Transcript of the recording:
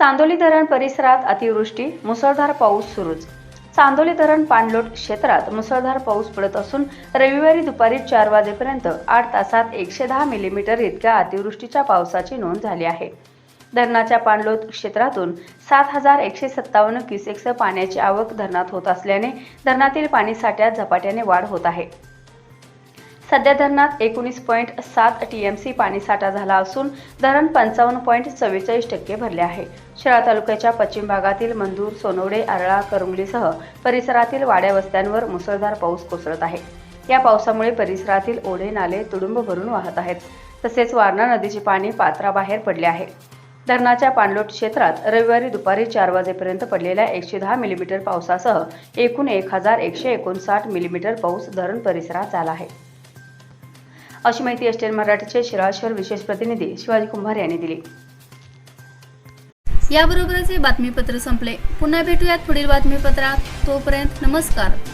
चांदोली धरण परिसरात अतिवृष्टी मुसळधार पाऊस सुरूच. चांदोली धरण पाणलोट क्षेत्रात मुसळधार पाऊस पडत असून रविवारी दुपारी चार वाजेपर्यंत आठ तासात एकशे दहा मिलीमीटर इतक्या अतिवृष्टीच्या पावसाची नोंद झाली आहे. धरणाच्या पाणलोट क्षेत्रातून सात हजार एकशे सत्तावन्न क्युसेक्स पाण्याची आवक धरणात होत असल्याने धरणातील पाणी साठ्यात झपाट्याने वाढ होत आहे. सध्या धरणात एकोणीस पॉईंट सात टी एम सी पाणीसाठा झाला असून धरण पंचावन्न पॉईंट चव्वेचाळीस टक्के भरले आहे. शिराळा तालुक्याच्या पश्चिम भागातील मंदूर सोनवडे आरळा करंगलीसह परिसरातील वाड्या वस्त्यांवर मुसळधार पाऊस कोसळत आहे. या पावसामुळे परिसरातील ओढे नाले तुडुंब भरून वाहत आहेत. तसेच वारणा नदीचे पाणी पात्राबाहेर पडले आहे. धरणाच्या पाणलोट क्षेत्रात रविवारी दुपारी चार वाजेपर्यंत पडलेल्या एकशे दहा मिलीमीटर पावसासह एकूण एक हजार एकशे एकोणसाठ मिलीमीटर पाऊस धरण परिसरात झाला आहे. अशी माहिती एसटीएन मराठीचे शिराश्वर विशेष प्रतिनिधी शिवाजी कुंभार यांनी दिली. याबरोबरच हे बातमीपत्र संपले. पुन्हा भेटूयात पुढील बातमीपत्रात. तोपर्यंत नमस्कार.